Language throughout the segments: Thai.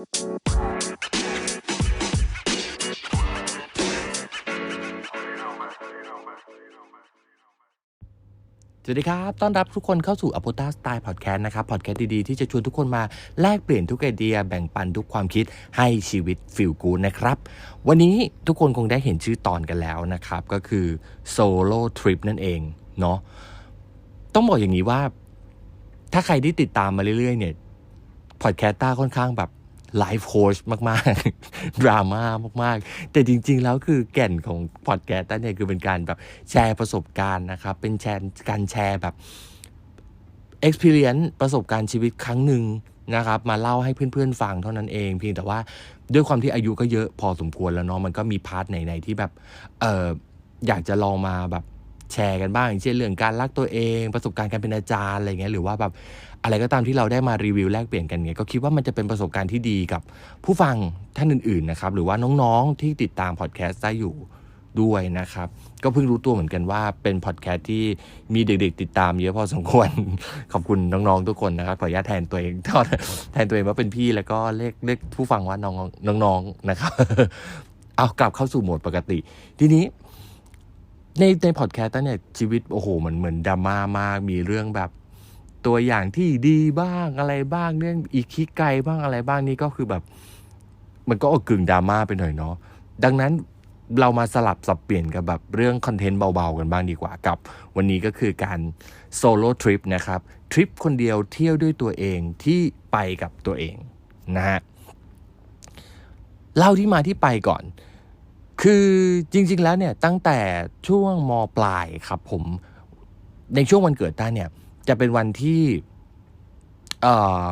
สวัสดีครับ ต้อนรับทุกคนเข้าสู่ a p o t a Style Podcast นะครับ พอดแคสต์ดี ๆ ที่จะชวนทุกคนมาแลกเปลี่ยนทุกไอเดีย แบ่งปันทุกความคิดให้ชีวิตฟิลกูนะครับ วันนี้ทุกคนคงได้เห็นชื่อตอนกันแล้วนะครับ ก็คือ Solo Trip นั่นเองเนาะ ต้องบอกอย่างนี้ว่า ถ้าใครที่ติดตามมาเรื่อย ๆ เนี่ย พอดแคสต้าค่อนข้างแบบ ไลฟ์โค้ชมากๆ ดราม่ามากๆ แต่จริง ๆ แล้วคือแก่นของพอดแคสต์เนี่ยคือเป็นการแบบแชร์ประสบการณ์นะครับ เป็นแชร์การแชร์แบบ experience ประสบการณ์ชีวิตครั้งหนึ่งนะครับ มาเล่าให้เพื่อนๆฟังเท่านั้นเอง เพียงแต่ว่าด้วยความที่อายุก็เยอะพอสมควรแล้วเนาะมันก็มีพาร์ทไหนๆที่แบบเอออยากจะลองมาแบบ แชร์กันบ้างอย่างเช่นเรื่องการรักตัวเอง ประสบการณ์การเป็นอาจารย์อะไรเงี้ยหรือว่าแบบอะไรก็ตามที่เราได้มารีวิวแลกเปลี่ยนกันเนี่ยก็คิดว่ามันจะเป็นประสบการณ์ที่ดีกับผู้ฟังท่านอื่นๆนะครับหรือว่าน้องๆที่ติดตามพอดแคสต์ได้อยู่ด้วยนะครับ ก็เพิ่งรู้ตัวเหมือนกันว่าเป็นพอดแคสต์ที่มีเด็กๆ ติดตามเยอะพอสมควร ขอบคุณน้องๆทุกคนนะครับ ขออนุญาตแทนตัวเองแทนตัวเองว่าเป็นพี่แล้วก็เรียกเรียกผู้ฟังว่าน้องน้องๆนะครับ เอากลับเข้าสู่โหมดปกติ ทีนี้ ในในพอดแคสต์เนี่ยชีวิตโอ้โหเหมือนเหมือนดราม่ามากมีเรื่องแบบตัวอย่างที่ดีบ้างอะไรบ้างเรื่องอีกคิกไกลบ้างอะไรบ้างนี่ก็คือแบบ มันก็อกกึ่งดราม่าไปหน่อยเนาะดังนั้นเรามาสลับสับเปลี่ยนกับแบบเรื่องคอนเทนต์เบาๆกันบ้างดีกว่ากับ วันนี้ก็คือการโซโล่ทริปนะครับทริปคนเดียวเที่ยวด้วยตัวเองที่ไปกับตัวเองนะฮะเล่าที่มาที่ไปก่อน คือจริงๆแล้วเนี่ยตั้งแต่ช่วงมปลายครับผมในช่วงวันเกิดต้าเนี่ย จะเป็นวันที่เอ่อ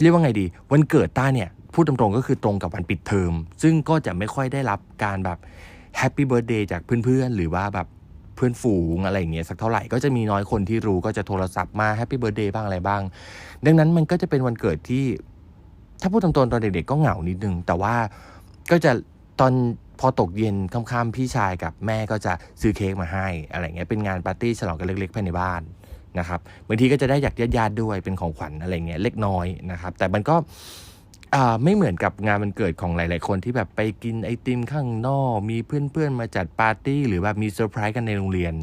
เรียกว่าไงดี วันเกิดต้าเนี่ยพูดตรงๆก็คือตรงกับวันปิดเทอม ซึ่งก็จะไม่ค่อยได้รับการแบบแฮปปี้เบิร์ดเดย์จากเพื่อนๆ หรือว่าแบบเพื่อนฝูงอะไรอย่างเงี้ยสักเท่าไหร่ก็จะมีน้อยคนที่รู้ก็จะโทรศัพท์มาแฮปปี้เบิร์ดเดย์บ้างอะไรบ้าง ดังนั้นมันก็จะเป็นวันเกิดที่ ถ้าพูดตรงๆตอนเด็กๆก็เหงานิดนึง แต่ว่าก็จะตอน พอตกเย็นค่ำๆพี่ชายกับแม่ก็จะซื้อเค้กมาให้อะไรเงี้ยเป็นงานปาร์ตี้ฉลองกันเล็กๆภายในบ้านนะครับบางทีก็จะได้จากญาติๆด้วยเป็นของขวัญอะไรเงี้ยเล็กน้อยนะครับ แต่มันก็ไม่เหมือนกับงานมันเกิดของหลาย ๆ คนที่แบบไปกินไอติมข้างนอก มีเพื่อน ๆ มาจัดปาร์ตี้ หรือแบบมีเซอร์ไพรส์กันในโรงเรียน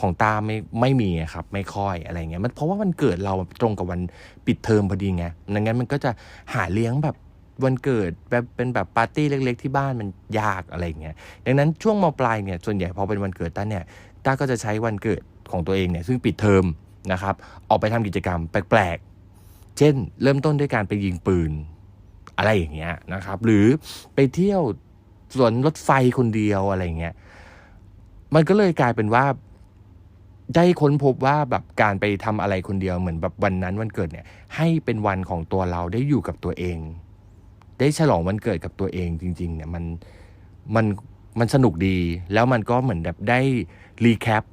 ของตาไม่ไม่มีครับ ไม่ค่อยอะไรเงี้ยมันเพราะว่ามันเกิดเราตรงกับวันปิดเทอมพอดีไงดังนั้นมันก็จะหาเลี้ยงแบบ วันเกิดแบบเป็นแบบปาร์ตี้เล็ก ๆ ที่บ้านมันยากอะไรเงี้ยดังนั้นช่วงมปลายเนี่ยส่วนใหญ่พอเป็นวันเกิดต้าเนี่ยต้าก็จะใช้วันเกิดของตัวเองเนี่ยซึ่งปิดเทอมนะครับออกไปทำกิจกรรมแปลกๆ เช่น เริ่มต้นด้วยการไปยิงปืนอะไรอย่างเงี้ยนะครับหรือไปเที่ยวสวนรถไฟคนเดียวอะไรเงี้ยมันก็เลยกลายเป็นว่าได้ค้นพบว่าแบบการไปทำอะไรคนเดียวเหมือนแบบวันนั้นวันเกิดเนี่ยให้เป็นวันของตัวเราได้อยู่กับตัวเอง ได้ฉลองวันเกิดกับตัวเองจริง ๆ เนี่ยมันมันมันสนุกดี แล้วมันก็เหมือนแบบได้รีแคป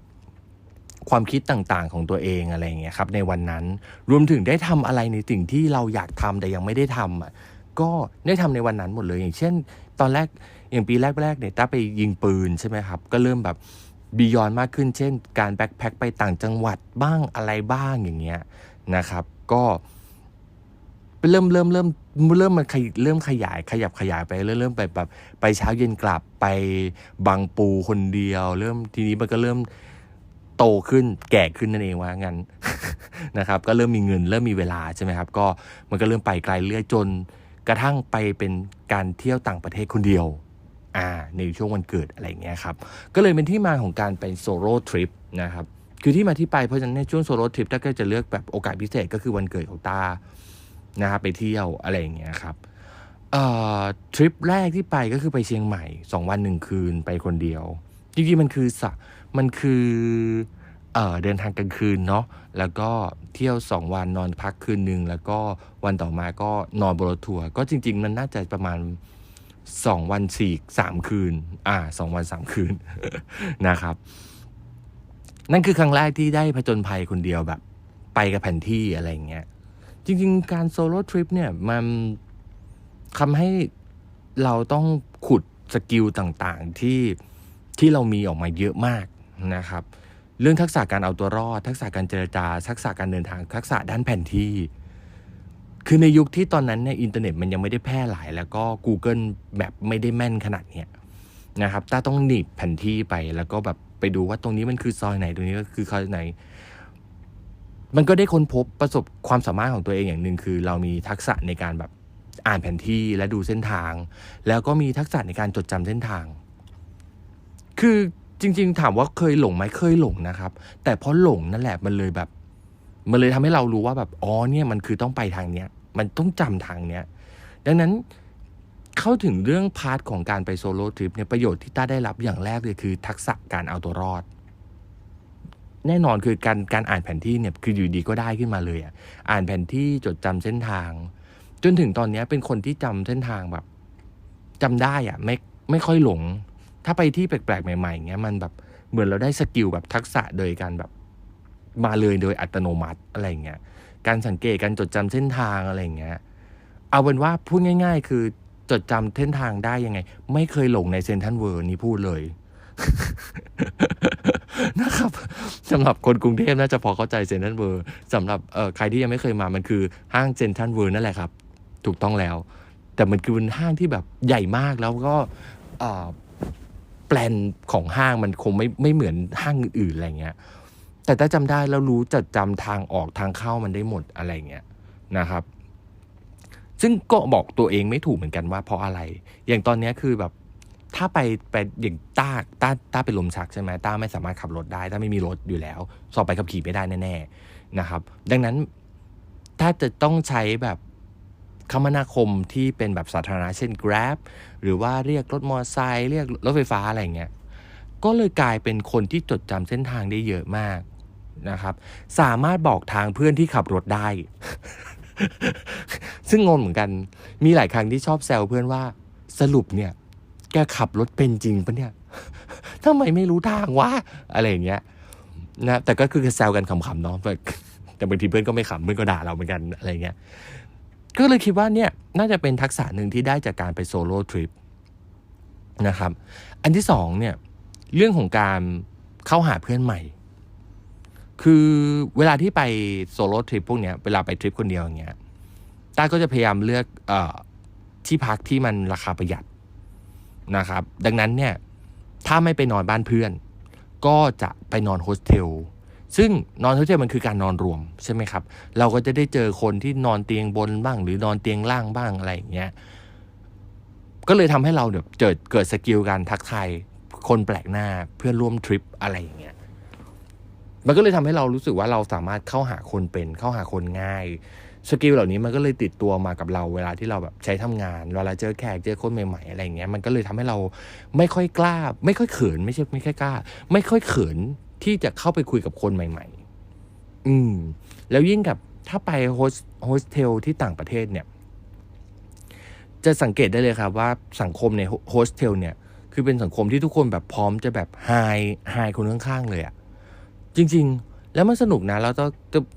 ความคิดต่างๆของตัวเองอะไรเงี้ยครับในวันนั้น รวมถึงได้ทำอะไรในสิ่งที่เราอยากทำแต่ยังไม่ได้ทำอะก็ได้ทำในวันนั้นหมดเลย อย่างเช่น ตอนแรกอย่างปีแรกๆเนี่ยต้าไปยิงปืนใช่ไหมครับ ก็เริ่มแบบบียอนมากขึ้น เช่น การแบ็คแพ็คไปต่างจังหวัดบ้างอะไรบ้างอย่างเงี้ยนะครับ ก็ เริ่มเริ่มเริ่มเริ่มมันเริ่มขยายขยับขยายไปเริ่มเริ่มไปแบบไปเช้าเย็นกลับไปบางปูคนเดียว เริ่มทีนี้มันก็เริ่มโตขึ้นแก่ขึ้นนั่นเองว่างั้นนะครับ ก็เริ่มมีเงิน เริ่มมีเวลาใช่ไหมครับ ก็มันก็เริ่มไปไกลเรื่อยจนกระทั่งไปเป็นการเที่ยวต่างประเทศคนเดียวอ่าในช่วงวันเกิดอะไรเงี้ยครับก็เลยเป็นที่มาของการไปโซโล่ทริปนะครับคือที่มาที่ไปเพราะฉะนั้นในช่วงโซโล่ทริปถ้าก็จะเลือกแบบโอกาสพิเศษก็คือวันเกิดของตา นะครับไปเที่ยวอะไรอย่างเงี้ยครับเอ่อทริปแรกที่ไปก็คือไปเชียงใหม่สองวันหนึ่งคืนไปคนเดียว จริงๆมันคือสะมันคือเอ่อเดินทางกลางคืนเนาะแล้วก็เที่ยวสองวันนอนพักคืนหนึ่งแล้วก็วันต่อมาก็นอนบนรถทัวร์ก็จริง ๆ มันน่าจะประมาณสองวันสี่สามคืน อ่าสองวันสามคืนนะครับ นั่นคือครั้งแรกที่ได้ผจญภัยคนเดียวแบบ ไปกับแผนที่อะไรเงี้ย จริง ๆ การโซโล่ทริปเนี่ยมันทำให้เราต้องขุดสกิลต่างๆที่ที่เรามีออกมาเยอะมากนะครับ เรื่องทักษะการเอาตัวรอด ทักษะการเจรจา ทักษะการเดินทาง ทักษะด้านแผนที่คือในยุคที่ตอนนั้นเนี่ยอินเทอร์เน็ตมันยังไม่ได้แพร่หลาย แล้วก็ Google แบบไม่ได้แม่นขนาดเนี้ยนะครับต้าต้องหนีบแผนที่ไปแล้วก็แบบไปดูว่าตรงนี้มันคือซอยไหนตรงนี้ก็คือซอยไหน มันก็ได้ค้นพบประสบความสามารถของตัวเองอย่างหนึ่งคือ เรามีทักษะในการแบบอ่านแผนที่และดูเส้นทาง แล้วก็มีทักษะในการจดจำเส้นทาง คือจริง ๆ ถามว่าเคยหลงไหมเคยหลงนะครับ แต่เพราะหลงนั่นแหละมันเลยแบบ มันเลยทำให้เรารู้ว่าแบบอ๋อเนี่ยมันคือต้องไปทางเนี้ย มันต้องจำทางเนี้ย ดังนั้นเข้าถึงเรื่องพาร์ทของการไปโซโล่ทริปเนี่ยประโยชน์ที่ต้าได้รับอย่างแรกเลยคือ ทักษะการเอาตัวรอด แน่นอนคือการการอ่านแผนที่เนี่ยคืออยู่ดีก็ได้ขึ้นมาเลยอะอ่านแผนที่จดจำเส้นทาง จนถึงตอนนี้เป็นคนที่จำเส้นทางแบบจำได้อะไม่ไม่ค่อยหลง ถ้าไปที่แปลกๆใหม่ๆเงี้ยมันแบบเหมือนเราได้สกิลแบบทักษะโดยการแบบมาเลยโดยอัตโนมัติอะไรเงี้ยการสังเกตการจดจำเส้นทางอะไรเงี้ยเอาเป็นว่าพูดง่าย ๆ คือจดจำเส้นทางได้ยังไง ไม่เคยหลงในเซนทันเวิร์นี่พูดเลย นะครับสำหรับคนกรุงเทพน่าจะพอเข้าใจเซนทันเวิร์สำหรับเอ่อใครที่ยังไม่เคยมามันคือห้างเซนทันเวิร์นั่นแหละครับ ถูกต้องแล้ว แต่มันคือเป็นห้างที่แบบใหญ่มากแล้วก็แปลนของห้างมันคงไม่ไม่เหมือนห้างอื่นอะไรเงี้ยแต่ถ้าจำได้แล้วรู้จะจำทางออกทางเข้ามันได้หมดอะไรเงี้ยนะครับ ซึ่งก็บอกตัวเองไม่ถูกเหมือนกันว่าเพราะอะไร อย่างตอนนี้คือแบบ ถ้าไปไปอย่างต้าต้าต้าเป็นลมชักใช่ไหมต้าไม่สามารถขับรถได้ต้าไม่มีรถอยู่แล้ว สอบไปขับขี่ไม่ได้แน่ๆนะครับ ดังนั้นถ้าจะต้องใช้แบบคมนาคมที่เป็นแบบสาธารณะเช่น Grab หรือว่าเรียกรถมอเตอร์ไซค์เรียกรถไฟฟ้าอะไรเงี้ยก็เลยกลายเป็นคนที่จดจำเส้นทางได้เยอะมากนะครับ สามารถบอกทางเพื่อนที่ขับรถได้ ซึ่งงงเหมือนกัน มีหลายครั้งที่ชอบแซวเพื่อนว่าสรุปเนี่ย แกขับรถเป็นจริงปะเนี่ยทำไมไม่รู้ทางวะอะไรอย่างเงี้ยนะแต่ก็คือแซวกันขำๆเนาะแต่แต่บางทีเพื่อนก็ไม่ขำเพื่อนก็ด่าเราเหมือนกันอะไรเงี้ยก็เลยคิดว่าเนี่ยน่าจะเป็นทักษะหนึ่งที่ได้จากการไปโซโล่ทริปนะครับ อันที่สองเนี่ยเรื่องของการเข้าหาเพื่อนใหม่ คือเวลาที่ไปโซโล่ทริปพวกเนี้ยเวลาไปทริปคนเดียวอย่างเงี้ยต้าก็จะพยายามเลือกเออที่พักที่มันราคาประหยัด นะครับ ดังนั้นเนี่ยถ้าไม่ไปนอนบ้านเพื่อน ก็จะไปนอนโฮสเทลซึ่งนอนโฮสเทลมันคือการนอนรวมใช่ไหมครับ เราก็จะได้เจอคนที่นอนเตียงบนบ้าง หรือนอนเตียงล่างบ้างอะไรอย่างเงี้ยก็เลยทำให้เราแบบเกิดเกิดสกิลการทักทายคนแปลกหน้าเพื่อนร่วมทริปอะไรอย่างเงี้ยมันก็เลยทำให้เรารู้สึกว่าเราสามารถเข้าหาคนเป็นเข้าหาคนง่าย สกิลเหล่านี้มันก็เลยติดตัวมากับเราเวลาที่เราแบบใช้ทำงานเวลาเจอแขกเจอคนใหม่ๆอะไรเงี้ยมันก็เลยทำให้เราไม่ค่อยกล้า ไม่ค่อยเขินไม่ใช่ไม่ค่อยกล้า ไม่ค่อยเขินที่จะเข้าไปคุยกับคนใหม่ ๆ อืม แล้วยิ่งกับถ้าไปโฮสโฮสเทลที่ต่างประเทศเนี่ย จะสังเกตได้เลยครับว่าสังคมในโฮสเทลเนี่ย คือเป็นสังคมที่ทุกคนแบบพร้อมจะแบบไฮไฮคนข้างๆเลยอะจริง ๆ แล้วมันสนุกนะแล้วก็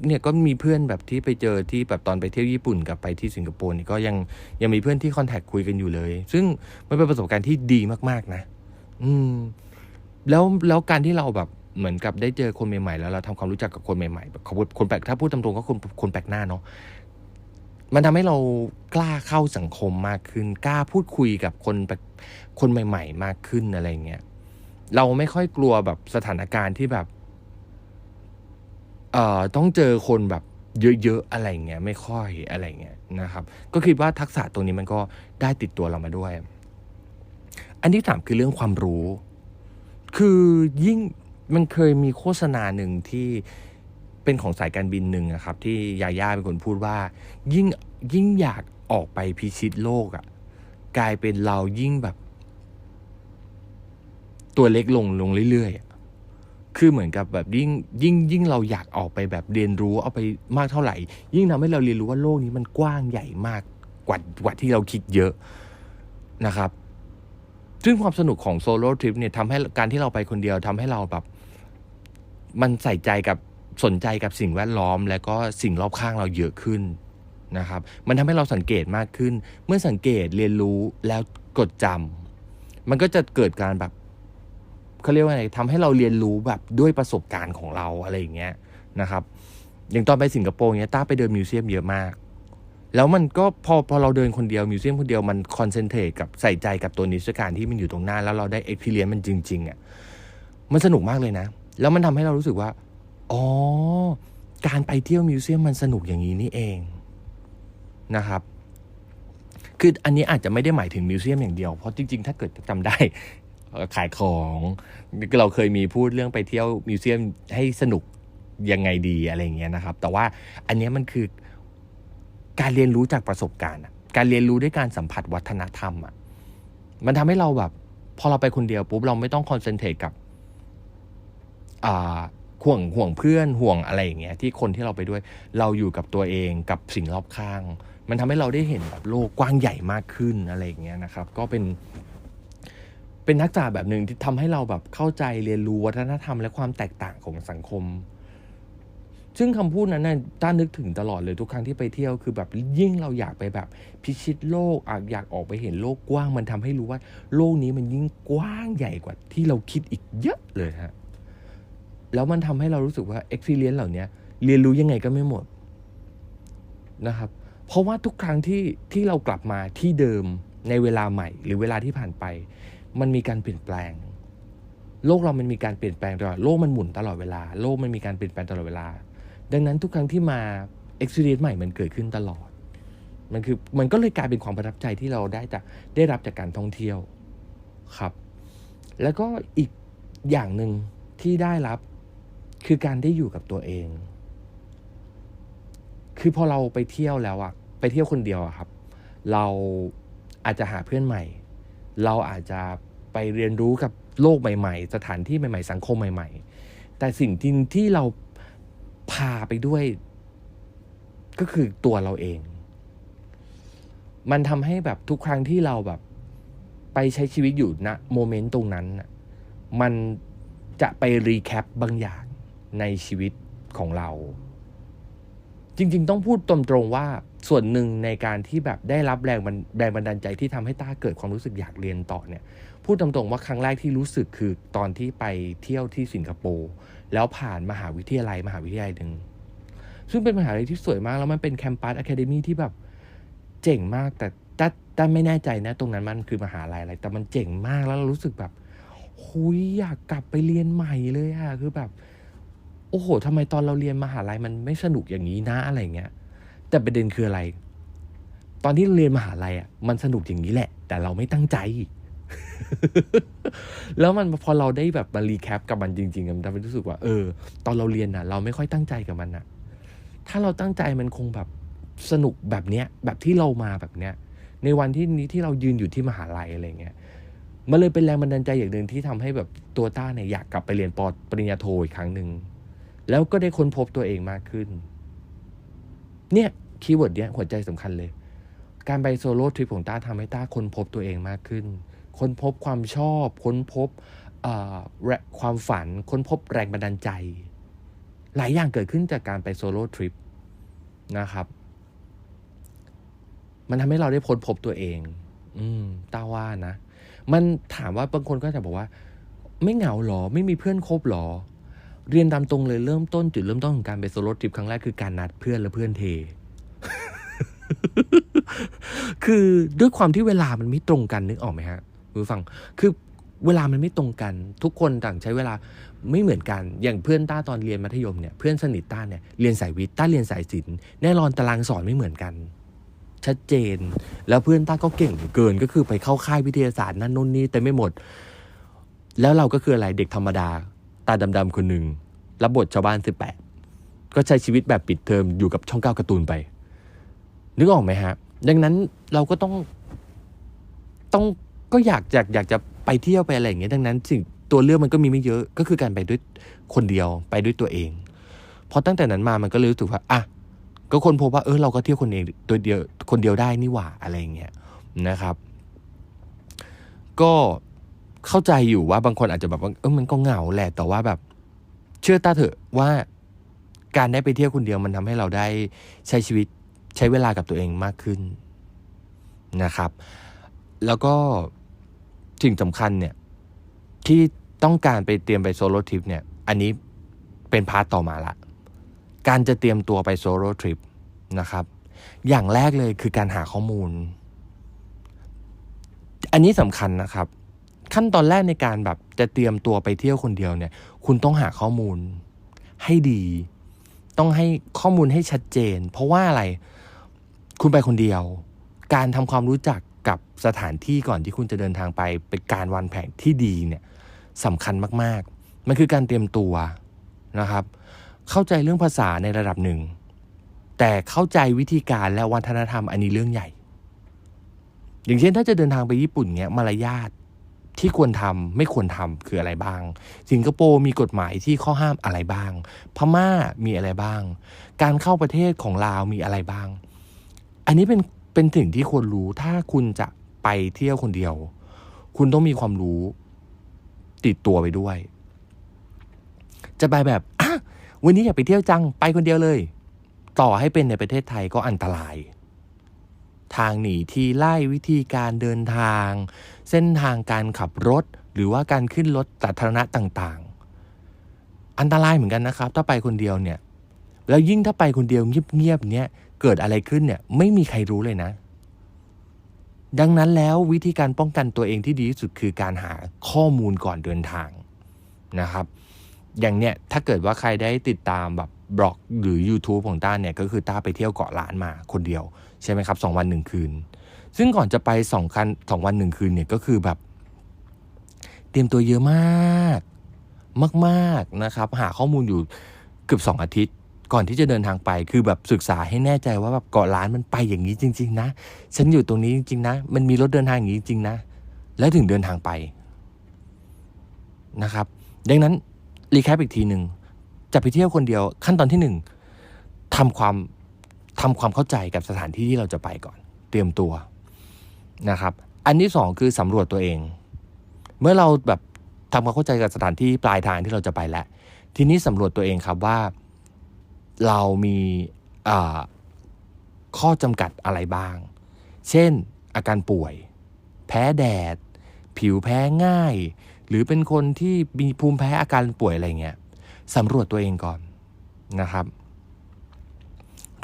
เนี่ยก็มีเพื่อนแบบที่ไปเจอที่แบบตอนไปเที่ยวญี่ปุ่นกับไปที่สิงคโปร์นี่ก็ยังยังมีเพื่อนที่คอนแทคคุยกันอยู่เลย ซึ่งมันเป็นประสบการณ์ที่ดีมากๆนะ อืม แล้วแล้วการที่เราแบบเหมือนกับได้เจอคนใหม่ๆแล้วเราทำความรู้จักกับคนใหม่ๆแบบคนแปลกถ้าพูดตรงๆก็คนคนแปลกหน้าเนาะมันทำให้เรากล้าเข้าสังคมมากขึ้น กล้าพูดคุยกับคนแบบคนใหม่ ๆ มากขึ้นอะไรเงี้ยเราไม่ค่อยกลัวแบบสถานการณ์ที่แบบ เอ่อต้องเจอคนแบบเยอะๆอะไรเงี้ยไม่ค่อยอะไรเงี้ยนะครับ ก็คิดว่าทักษะตรงนี้มันก็ได้ติดตัวเรามาด้วย อันที่สามคือเรื่องความรู้ คือยิ่งมันเคยมีโฆษณาหนึ่งที่เป็นของสายการบินหนึ่งนะครับ ที่ยาย่าเป็นคนพูดว่า ยิ่งยิ่งอยากออกไปพิชิตโลกอะ่ะกลายเป็นเรายิ่งแบบ ตัวเล็กลงลงเรื่อยๆ คือเหมือนกับแบบยิ่งยิ่งยิ่งเราอยากออกไปแบบเรียนรู้เอาไปมากเท่าไหร่ ยิ่งทำให้เราเรียนรู้ว่าโลกนี้มันกว้างใหญ่มากกว่ากว่าที่เราคิดเยอะนะครับ ซึ่งความสนุกของโซโล่ทริปเนี่ยทำให้การที่เราไปคนเดียวทำให้เราแบบ มันใส่ใจกับสนใจกับสิ่งแวดล้อม และก็สิ่งรอบข้างเราเยอะขึ้นนะครับ มันทำให้เราสังเกตมากขึ้น เมื่อสังเกตเรียนรู้แล้วกดจำมันก็จะเกิดการแบบ เขาเรียกว่าอะไรทำให้เราเรียนรู้แบบด้วยประสบการณ์ของเราอะไรอย่างเงี้ยนะครับ อย่างตอนไปสิงคโปร์เนี้ยต้าไปเดินมิวเซียมเยอะมาก แล้วมันก็พอพอเราเดินคนเดียวมิวเซียมคนเดียวมันคอนเซนเทรตกับใส่ใจกับตัวนิทรรศการที่มันอยู่ตรงหน้า แล้วเราได้เอ็กเพรียนมันจริงๆอะ่ะมันสนุกมากเลยนะ แล้วมันทำให้เรารู้สึกว่าอ๋อการไปเที่ยวมิวเซียมมันสนุกอย่างนี้นี่เองนะครับคืออันนี้อาจจะไม่ได้หมายถึงมิวเซียมอย่างเดียว เพราะจริงๆ ถ้าเกิดจำได้ ขายของเราเคยมีพูดเรื่องไปเที่ยวมิวเซียมให้สนุกยังไงดีอะไรเงี้ยนะครับ แต่ว่าอันนี้มันคือการเรียนรู้จากประสบการณ์การเรียนรู้ด้วยการสัมผัสวัฒนธรรมอะมันทำให้เราแบบ พอเราไปคนเดียวปุ๊บเราไม่ต้องคอนเซนเทรตกับห่วงห่วงเพื่อนห่วงอะไรอย่างเงี้ยที่คนที่เราไปด้วยเราอยู่กับตัวเองกับสิ่งรอบข้าง มันทำให้เราได้เห็นแบบโลกกว้างใหญ่มากขึ้นอะไรอย่างเงี้ยนะครับ ก็เป็น เป็นนักจ่าแบบหนึ่งที่ทำให้เราแบบเข้าใจเรียนรู้วัฒนธรรมและความแตกต่างของสังคม ซึ่งคำพูดนั้นน่ะต้านึกถึงตลอดเลยทุกครั้งที่ไปเที่ยวคือแบบยิ่งเราอยากไปแบบ พิชิตโลกอยากออกไปเห็นโลกกว้าง มันทำให้รู้ว่า โลกนี้มันยิ่งกว้างใหญ่กว่าที่เราคิดอีกเยอะเลยฮะแล้วมันทำให้เรารู้สึกว่า experience เหล่านี้เรียนรู้ยังไงก็ไม่หมดนะครับ เพราะว่าทุกครั้งที่ที่เรากลับมาที่เดิมในเวลาใหม่ หรือเวลาที่ผ่านไป มันมีการเปลี่ยนแปลง โลกเรามันมีการเปลี่ยนแปลงตลอดโลกมันหมุนตลอดเวลา โลกมันมีการเปลี่ยนแปลงตลอดเวลา ดังนั้นทุกครั้งที่มา experience ใหม่มันเกิดขึ้นตลอด มันคือมันก็เลยกลายเป็นความประทับใจที่เราได้จากได้รับจากการท่องเที่ยวครับ แล้วก็อีกอย่างหนึ่งที่ได้รับคือการได้อยู่กับตัวเอง คือพอเราไปเที่ยวแล้วอะไปเที่ยวคนเดียวอะครับ เราอาจจะหาเพื่อนใหม่ เราอาจจะ ไปเรียนรู้กับโลกใหม่ ๆ สถานที่ใหม่ ๆ สังคมใหม่ ๆ แต่สิ่งที่ที่เราพาไปด้วย ก็คือตัวเราเอง มันทำให้แบบทุกครั้งที่เราแบบ ไปใช้ชีวิตอยู่ณโมเมนต์ตรงนั้นมันจะไปรีแคปบางอย่างในชีวิตของเรา จริง ๆ ต้องพูดตรงๆว่าส่วนหนึ่งในการที่แบบได้รับแรงแรงบันดาลใจที่ทำให้ต้าเกิดความรู้สึกอยากเรียนต่อเนี่ยพูดตรงๆว่าครั้งแรกที่รู้สึกคือตอนที่ไปเที่ยวที่สิงคโปร์แล้วผ่านมหาวิทยาลัยมหาวิทยาลัยหนึ่งซึ่งเป็นมหาวิทยาลัยที่สวยมาก แล้วมันเป็นแคมปัสอะคาเดมี่ที่แบบเจ๋งมากแต่ต้าต้าไม่แน่ใจนะ ตรงนั้นมันคือมหาลัยอะไร แต่มันเจ๋งมากแล้วเรารู้สึกแบบหุยอยากกลับไปเรียนใหม่เลยอะคือแบบ โอ้โหทำไมตอนเราเรียนมหาลัยมันไม่สนุกอย่างนี้นะอะไรเงี้ย แต่ประเด็นคืออะไร ตอนที่เรียนมหาลัยอะมันสนุกอย่างนี้แหละ แต่เราไม่ตั้งใจ แล้วมันพอเราได้แบบมารีแคปกับมันจริงๆมันทำให้รู้สึกว่า เออ ตอนเราเรียนอะ เราไม่ค่อยตั้งใจกับมันอะ ถ้าเราตั้งใจมันคงแบบสนุกแบบเนี้ย แบบที่เรามาแบบเนี้ย ในวันที่นี้ที่เรายืนอยู่ที่มหาลัยอะไรเงี้ยมันเลยเป็นแรงบันดาลใจอย่างหนึ่งที่ทำให้แบบตัวต้าเนี่ยอยากกลับไปเรียนปปริญญาโทอีกครั้งหนึ่ง แล้วก็ได้ค้นพบตัวเองมากขึ้น เนี่ยคีย์เวิร์ดเนี้ยหัวใจสำคัญเลย การไปโซโล่ทริปของต้าทำให้ต้าค้นพบตัวเองมากขึ้น ค้นพบความชอบ ค้นพบความฝัน ค้นพบแรงบันดาลใจ หลายอย่างเกิดขึ้นจากการไปโซโล่ทริปนะครับ มันทำให้เราได้ค้นพบตัวเอง อืมต้าว่านะ มันถามว่าบางคนก็จะบอกว่า ไม่เหงาหรอ ไม่มีเพื่อนคบหรอ เรียนตามตรงเลยเริ่มต้นจุดเริ่มต้นของการไปโซโล่ทริปครั้งแรกคือการนัดเพื่อนและเพื่อนเท คือด้วยความที่เวลามันไม่ตรงกันนึกออกไหมฮะคุณฟัง คือเวลามันไม่ตรงกัน ทุกคนต่างใช้เวลาไม่เหมือนกัน อย่างเพื่อนต้าตอนเรียนมัธยมเนี่ยเพื่อนสนิทต้าเนี่ยเรียนสายวิทย์ต้าเรียนสายศิลป์แน่นอนตารางสอนไม่เหมือนกัน ชัดเจน แล้วเพื่อนต้าก็เก่งเกินก็คือไปเข้าค่ายวิทยาศาสตร์นั่นนู่นนี่แต่ไม่หมด แล้วเราก็คืออะไรเด็กธรรมดา ตาดำๆคนหนึ่งรับบทชาวบ้านสิบแปดก็ใช้ชีวิตแบบปิดเทอมอยู่กับช่องเก้าการ์ตูนไป นึกออกไหมฮะ ดังนั้นเราก็ต้องต้องก็อยากอยากอยากจะไปเที่ยวไปอะไรอย่างเงี้ยดังนั้นสิ่งตัวเลือกมันก็มีไม่เยอะก็คือการไปด้วยคนเดียวไปด้วยตัวเองพอตั้งแต่นั้นมามันก็เลยรู้สึกว่าอะก็คนพบว่าเออเราก็เที่ยวคนเองตัวเดียวคนเดียวได้นี่หว่าอะไรอย่างเงี้ยนะครับ ก็ เข้าใจอยู่ว่าบางคนอาจจะแบบว่าเออมันก็เหงาแหละแต่ว่าแบบ เชื่อตาเถอะว่าการได้ไปเที่ยวคนเดียวมันทำให้เราได้ใช้ชีวิตใช้เวลากับตัวเองมากขึ้นนะครับ แล้วก็สิ่งสำคัญเนี่ยที่ต้องการไปเตรียมไปโซโล่ทริปเนี่ย อันนี้เป็นพาร์ตต่อมาละ การจะเตรียมตัวไปโซโล่ทริปนะครับ อย่างแรกเลยคือการหาข้อมูล อันนี้สำคัญนะครับ ขั้นตอนแรกในการแบบจะเตรียมตัวไปเที่ยวคนเดียวเนี่ย คุณต้องหาข้อมูลให้ดี ต้องให้ข้อมูลให้ชัดเจน เพราะว่าอะไร คุณไปคนเดียว การทำความรู้จักกับสถานที่ก่อนที่คุณจะเดินทางไป เป็นการวางแผนที่ดีเนี่ยสำคัญมากๆ มันคือการเตรียมตัวนะครับ เข้าใจเรื่องภาษาในระดับหนึ่ง แต่เข้าใจวิธีการและวัฒนธรรมอันนี้เรื่องใหญ่ อย่างเช่นถ้าจะเดินทางไปญี่ปุ่นเนี้ยมารยาท ที่ควรทำไม่ควรทำคืออะไรบ้าง สิงคโปร์มีกฎหมายที่ข้อห้ามอะไรบ้าง พม่ามีอะไรบ้าง การเข้าประเทศของลาวมีอะไรบ้าง อันนี้เป็นเป็นสิ่งที่ควรรู้ถ้าคุณจะไปเที่ยวคนเดียว คุณต้องมีความรู้ ติดตัวไปด้วย จะไปแบบอะวันนี้อยากไปเที่ยวจังไปคนเดียวเลย ต่อให้เป็นในประเทศไทยก็อันตรายทางหนีที่ไล่วิธีการเดินทาง เส้นทางการขับรถ หรือว่าการขึ้นรถสาธารณะต่างๆ อันตรายเหมือนกันนะครับ ถ้าไปคนเดียวเนี่ยแล้วยิ่งถ้าไปคนเดียวเงียบๆเนี่ยเกิดอะไรขึ้นเนี่ยไม่มีใครรู้เลยนะ ดังนั้นแล้ววิธีการป้องกันตัวเองที่ดีที่สุดคือการหาข้อมูลก่อนเดินทางนะครับ อย่างเนี้ยถ้าเกิดว่าใครได้ติดตามแบบบล็อกหรือ YouTube ของต้าเนี่ยก็คือต้าไปเที่ยวเกาะล้านมาคนเดียว ใช่ไหมครับสองวันหนึ่งคืน ซึ่งก่อนจะไปสองคันสองวันหนึ่งคืนเนี่ยก็คือแบบ เตรียมตัวเยอะมาก มากๆนะครับ หาข้อมูลอยู่เกือบสองอาทิตย์ ก่อนที่จะเดินทางไป คือแบบศึกษาให้แน่ใจว่าแบบเกาะล้านมันไปอย่างนี้จริง ๆ นะ ฉันอยู่ตรงนี้จริงๆนะ มันมีรถเดินทางอย่างนี้จริงๆนะ แล้วถึงเดินทางไปนะครับ ดังนั้นรีแคปอีกทีหนึ่งจะไปเที่ยวคนเดียวขั้นตอนที่หนึ่งทำความทำความเข้าใจกับสถานที่ที่เราจะไปก่อน เตรียมตัว นะครับ อันที่สองคือสำรวจตัวเอง เมื่อเราแบบทำความเข้าใจกับสถานที่ปลายทางที่เราจะไปแล้ว ทีนี้สำรวจตัวเองครับว่าเรามีข้อจำกัดอะไรบ้าง เช่น อาการป่วย แพ้แดด ผิวแพ้ง่าย หรือเป็นคนที่มีภูมิแพ้อาการป่วยอะไรเงี้ยสำรวจตัวเองก่อนนะครับ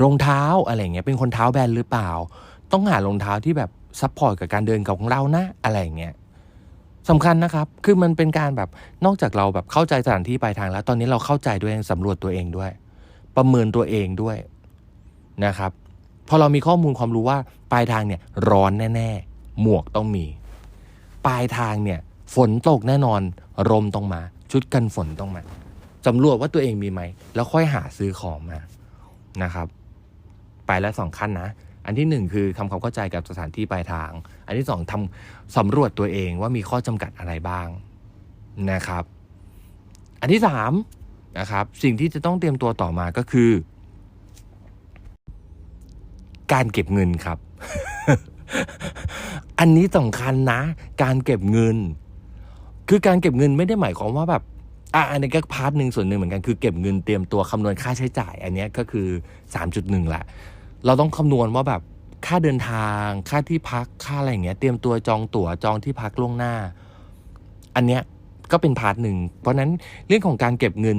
รองเท้าอะไรเงี้ยเป็นคนเท้าแบนหรือเปล่า ต้องหารองเท้าที่แบบ ซัพพอร์ตกับการเดินของเรานะอะไรเงี้ยสำคัญนะครับ คือมันเป็นการแบบนอกจากเราแบบเข้าใจสถานที่ปลายทางแล้ว ตอนนี้เราเข้าใจด้วยสำรวจตัวเองด้วย ประเมินตัวเองด้วยนะครับ พอเรามีข้อมูลความรู้ว่าปลายทางเนี่ยร้อนแน่ ๆ หมวกต้องมี ปลายทางเนี่ยฝนตกแน่นอนลมต้องมา ชุดกันฝนต้องมาสำรวจว่าตัวเองมีไหม แล้วค่อยหาซื้อของมานะครับ ไปแล้วสองขั้นนะ อันที่หนึ่งคือทำความเข้าใจกับสถานที่ปลายทาง อันที่สองทำสำรวจตัวเองว่ามีข้อจำกัดอะไรบ้างนะครับ อันที่สามนะครับสิ่งที่จะต้องเตรียมตัวต่อมาก็คือ การเก็บเงินครับ อันนี้สำคัญนะ การเก็บเงิน คือการเก็บเงินไม่ได้หมายความว่าแบบอะอันนี้ก็พาร์ทหนึ่งส่วนหนึ่งเหมือนกันคือเก็บเงินเตรียมตัวคำนวณค่าใช้จ่าย อันนี้ก็คือ 3.1แหละ เราต้องคำนวณว่าแบบค่าเดินทางค่าที่พักค่าอะไรอย่างเงี้ย เตรียมตัวจองตั๋วจองที่พักล่วงหน้า อันเนี้ยก็เป็นพาร์ทหนึ่ง เพราะนั้นเรื่องของการเก็บเงิน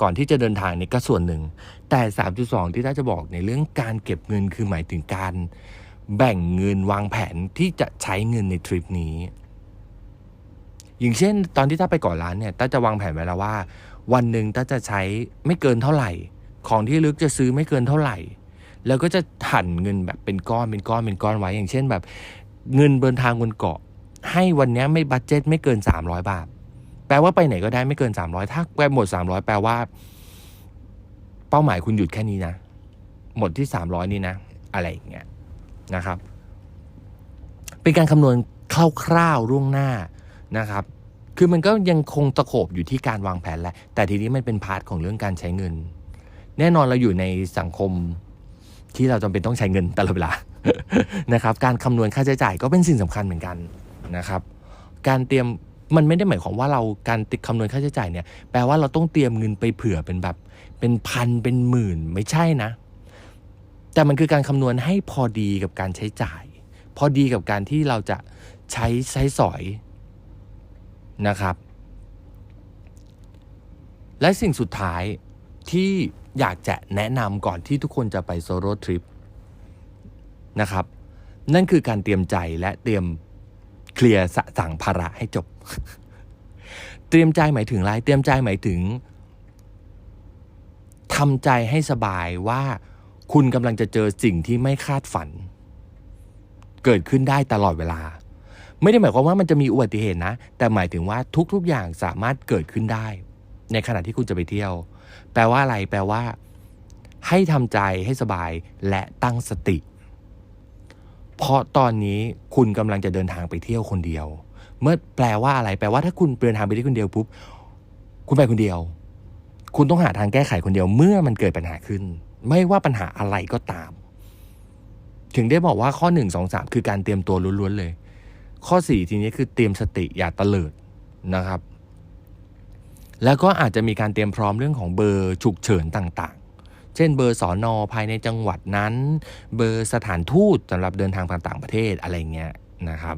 ก่อนที่จะเดินทางนี่ก็ส่วนหนึ่ง แต่ 3.2 ที่ถ้าจะบอกในเรื่องการเก็บเงินคือหมายถึงการแบ่งเงินวางแผนที่จะใช้เงินในทริปนี้ อย่างเช่น ตอนที่ถ้าไปก่อร้านเนี่ยต้าจะวางแผนไว้แล้วว่า วันหนึ่งต้าจะใช้ไม่เกินเท่าไหร่ ของที่ลึกจะซื้อไม่เกินเท่าไหร่ แล้วก็จะหั่นเงินแบบเป็นก้อนเป็นก้อนเป็นก้อนไว้ อย่างเช่นแบบ เงินเดินทางบนเกาะ ให้วันนี้ไม่บัตเจ็ตไม่เกิน 300 บาท แปลว่าไปไหนก็ได้ไม่เกิน 300 ถ้าไปหมด 300 แปลว่า เป้าหมายคุณหยุดแค่นี้นะ หมดที่ 300 นี่นะ อะไรอย่างเงี้ยนะครับ เป็นการคำนวณคร่าวๆล่วงหน้านะครับ คือมันก็ยังคงตะโขบอยู่ที่การวางแผนแหละ แต่ทีนี้มันเป็นพาร์ทของเรื่องการใช้เงิน แน่นอนเราอยู่ในสังคมที่เราจำเป็นต้องใช้เงินตลอดเวลานะครับการคำนวณค่าใช้จ่ายก็เป็นสิ่งสำคัญเหมือนกันนะครับ การเตรียมมันไม่ได้หมายความว่าเราการติดคำนวณค่าใช้จ่ายเนี่ยแปลว่าเราต้องเตรียมเงินไปเผื่อเป็นแบบ เป็นพันเป็นหมื่นไม่ใช่นะ แต่มันคือการคำนวณให้พอดีกับการใช้จ่าย พอดีกับการที่เราจะใช้ใช้สอยนะครับ และสิ่งสุดท้ายที่ อยากจะแนะนำก่อนที่ทุกคนจะไปโซโล่ทริปนะครับ นั่นคือการเตรียมใจและเตรียมเคลียร์สสั่งภาระให้จบ เตรียมใจหมายถึงอะไร เตรียมใจหมายถึงทำใจให้สบายว่าคุณกำลังจะเจอสิ่งที่ไม่คาดฝัน เกิดขึ้นได้ตลอดเวลา ไม่ได้หมายความว่ามันจะมีอุบัติเหตุนะ แต่หมายถึงว่าทุกๆอย่างสามารถเกิดขึ้นได้ ในขณะที่คุณจะไปเที่ยว แปลว่าอะไร แปลว่า ให้ทำใจให้สบายและตั้งสติ เพราะตอนนี้คุณกำลังจะเดินทางไปเที่ยวคนเดียว เมื่อแปลว่าอะไร แปลว่าถ้าคุณเดินทางไปที่คนเดียวปุ๊บคุณไปคนเดียว คุณต้องหาทางแก้ไขคนเดียว เมื่อมันเกิดปัญหาขึ้น ไม่ว่าปัญหาอะไรก็ตาม ถึงได้บอกว่าข้อหนึ่งสองสามคือการเตรียมตัวล้วนๆเลย ข้อสี่ทีนี้คือเตรียมสติอย่าตะเลิดนะครับ แล้วก็อาจจะมีการเตรียมพร้อมเรื่องของเบอร์ฉุกเฉินต่างๆ เช่นเบอร์สอนอภายในจังหวัดนั้น เบอร์สถานทูตสำหรับเดินทางต่างประเทศอะไรเงี้ยนะครับ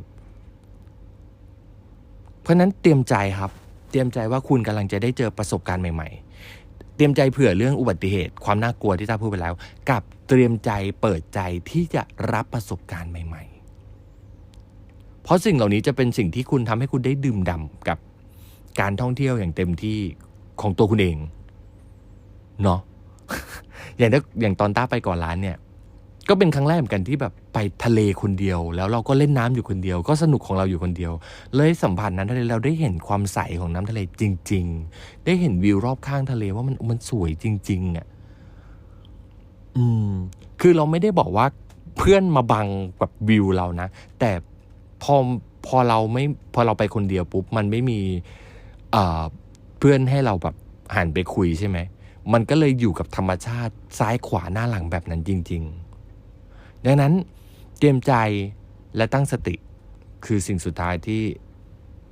เพราะนั้นเตรียมใจครับ เตรียมใจว่าคุณกำลังจะได้เจอประสบการณ์ใหม่ ๆ เตรียมใจเผื่อเรื่องอุบัติเหตุ ความน่ากลัวที่ตาพูดไปแล้ว กับเตรียมใจเปิดใจที่จะรับประสบการณ์ใหม่ ๆ เพราะสิ่งเหล่านี้จะเป็นสิ่งที่คุณทำให้คุณได้ดื่มด่ำกับ การท่องเที่ยวอย่างเต็มที่ของตัวคุณเองเนาะอย่างอย่างตอนต้าไปก่อนร้านเนี่ย ก็เป็นครั้งแรกเหมือนกันที่แบบไปทะเลคนเดียว แล้วเราก็เล่นน้ำอยู่คนเดียว ก็สนุกของเราอยู่คนเดียว เลยสัมผัสนั้นทะเลเราได้เห็นความใสของน้ำทะเลจริง ๆ ได้เห็นวิวรอบข้างทะเลว่ามันมันสวยจริง ๆอะอืม คือเราไม่ได้บอกว่าเพื่อนมาบังแบบวิวเรานะ แต่พอพอเราไม่พอเราไปคนเดียวปุ๊บมันไม่มี เพื่อนให้เราแบบหันไปคุยใช่ไหม มันก็เลยอยู่กับธรรมชาติซ้ายขวาหน้าหลังแบบนั้นจริง ๆ ดังนั้นเตรียมใจและตั้งสติคือสิ่งสุดท้ายที่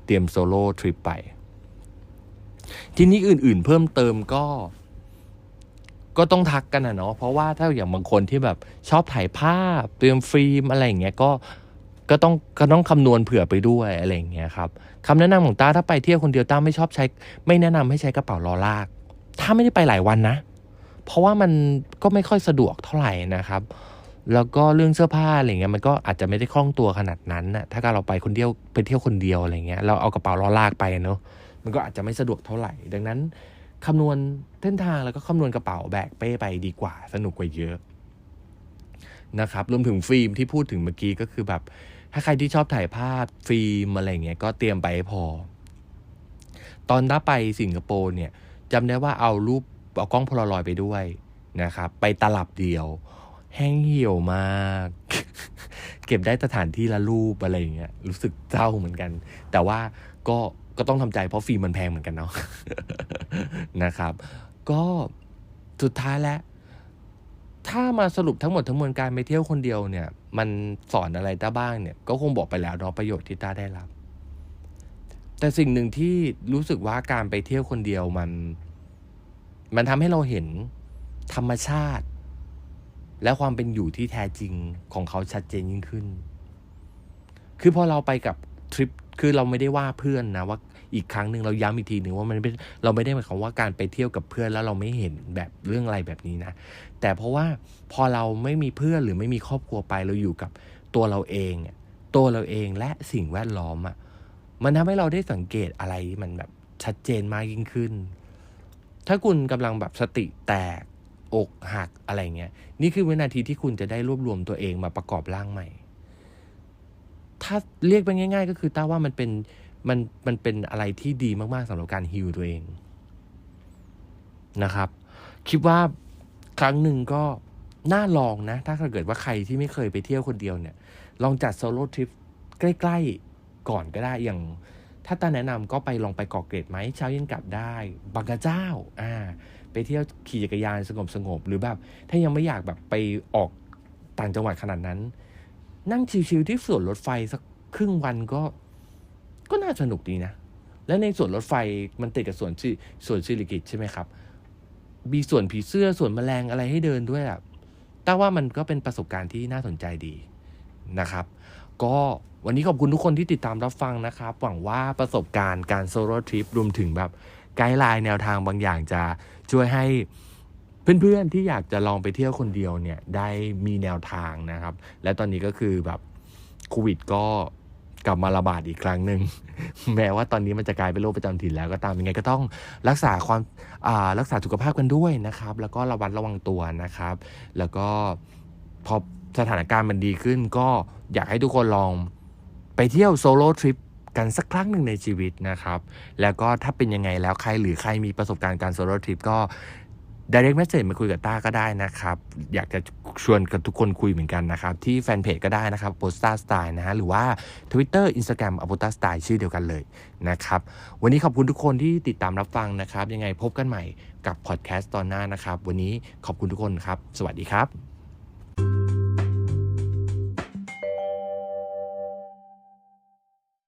เตรียมโซโล่ทริปไป ทีนี้อื่นๆ เพิ่มเติมก็ก็ต้องทักกันนะเนาะเพราะว่าถ้าอย่างบางคนที่แบบชอบถ่ายภาพเตรียมฟิล์มอะไรอย่างเงี้ยก็ ก็ต้องก็ต้องคำนวณเผื่อไปด้วยอะไรอย่างเงี้ยครับคำแนะนำของต้าถ้าไปเที่ยวคนเดียวต้าไม่ชอบใช้ ไม่แนะนำให้ใช้กระเป๋าล้อลาก ถ้าไม่ได้ไปหลายวันนะ เพราะว่ามันก็ไม่ค่อยสะดวกเท่าไหร่นะครับ แล้วก็เรื่องเสื้อผ้าอะไรเงี้ยมันก็อาจจะไม่ได้คล่องตัวขนาดนั้นนะถ้าการเราไปคนเดียวไปเที่ยวคนเดียวอะไรเงี้ยเราเอากระเป๋าล้อลากไปเนาะมันก็อาจจะไม่สะดวกเท่าไหร่ ดังนั้นคำนวณเส้นทางแล้วก็คำนวณกระเป๋าแบกเป้ไปดีกว่า สนุกกว่าเยอะนะครับรวมถึงฟิล์มที่พูดถึงเมื่อกี้ก็คือแบบ ถ้าใครที่ชอบถ่ายภาพฟิล์มอะไรเงี้ยก็เตรียมไปให้พอ ตอนถ้าไปสิงคโปร์เนี่ยจำได้ว่าเอารูปเอากล้องโพลารอยไปด้วยนะครับ ไปตลับเดียว แห้งเหี่ยวมาก เก็บได้สถานที่ละรูปอะไรอย่างเงี้ยรู้สึกเศร้าเหมือนกัน แต่ว่าก็ก็ต้องทำใจเพราะฟิล์มมันแพงเหมือนกันเนาะนะครับ ก็สุดท้ายแล้ว ถ้ามาสรุปทั้งหมดทั้งมวลการไปเที่ยวคนเดียวเนี่ย มันสอนอะไรต้าบ้างเนี่ย ก็คงบอกไปแล้วเนาะประโยชน์ที่ต้าได้รับ แต่สิ่งหนึ่งที่รู้สึกว่าการไปเที่ยวคนเดียวมัน มันทำให้เราเห็นธรรมชาติ และความเป็นอยู่ที่แท้จริงของเขาชัดเจนยิ่งขึ้น คือพอเราไปกับทริปคือเราไม่ได้ว่าเพื่อนนะว่า อีกครั้งหนึ่งเราย้ำอีกทีหนึ่งว่ามันเป็นเราไม่ได้หมายความว่าการไปเที่ยวกับเพื่อนแล้วเราไม่เห็นแบบเรื่องอะไรแบบนี้นะ แต่เพราะว่าพอเราไม่มีเพื่อนหรือไม่มีครอบครัวไปเราอยู่กับตัวเราเองตัวเราเองและสิ่งแวดล้อมอะมันทำให้เราได้สังเกตอะไรมันแบบชัดเจนมากยิ่งขึ้น ถ้าคุณกำลังแบบสติแตกอกหักอะไรเงี้ย นี่คือวินาทีที่คุณจะได้รวบรวมตัวเองมาประกอบร่างใหม่ ถ้าเรียกไปง่าย ๆ ก็คือต้าว่ามันเป็น มันมันเป็นอะไรที่ดีมากๆสำหรับการฮิวตัวเองนะครับ คิดว่าครั้งหนึ่งก็น่าลองนะ ถ้าเกิดว่าใครที่ไม่เคยไปเที่ยวคนเดียวเนี่ย ลองจัดโซโล่ทริปใกล้ๆก่อนก็ได้อย่าง ถ้าตาแนะนำก็ไปลองไปเกาะเกร็ดไหมเช้าเย็นกลับได้บางกระเจ้าอ่าไปเที่ยวขี่จักรยานสงบสงบๆหรือแบบ ถ้ายังไม่อยากแบบไปออกต่างจังหวัดขนาดนั้น นั่งชิวๆที่สวนรถไฟสักครึ่งวันก็ ก็น่าสนุกดีนะ และในส่วนรถไฟมันติดกับส่วนชื่อสวนสิริกิตใช่ไหมครับ มีส่วนผีเสื้อส่วนแมลงอะไรให้เดินด้วยอะแต่ว่ามันก็เป็นประสบการณ์ที่น่าสนใจดีนะครับ ก็วันนี้ขอบคุณทุกคนที่ติดตามรับฟังนะครับ หวังว่าประสบการณ์การโซโล่ทริปรวมถึงแบบไกด์ไลน์แนวทางบางอย่างจะช่วยให้เพื่อนๆที่อยากจะลองไปเที่ยวคนเดียวเนี่ยได้มีแนวทางนะครับ และตอนนี้ก็คือแบบโควิดก็ กลับมาระบาดอีกครั้งหนึ่ง แม้ว่าตอนนี้มันจะกลายเป็นโรคประจำถิ่นแล้วก็ตามยังไงก็ต้องรักษาความอ่ารักษาสุขภาพกันด้วยนะครับ แล้วก็ระวัดระวังตัวนะครับ แล้วก็พอสถานการณ์มันดีขึ้น ก็อยากให้ทุกคนลองไปเที่ยวโซโล่ทริปกันสักครั้งหนึ่งในชีวิตนะครับ แล้วก็ถ้าเป็นยังไงแล้วใครหรือใครมีประสบการณ์การโซโล่ทริปก็ direct message มาคุยกับต้าก็ได้นะครับ อยากจะชวนกับทุกคนคุยเหมือนกันนะครับ ที่แฟนเพจก็ได้นะครับ p o s t a Style นะฮะหรือว่า Twitter Instagram a p o t a Style ชื่อเดียวกันเลยนะครับ วันนี้ขอบคุณทุกคนที่ติดตามรับฟังนะครับ ยังไงพบกันใหม่กับพอดแคสต์ตอนหน้านะครับ วันนี้ขอบคุณทุกคนครับ สวัสดีครับ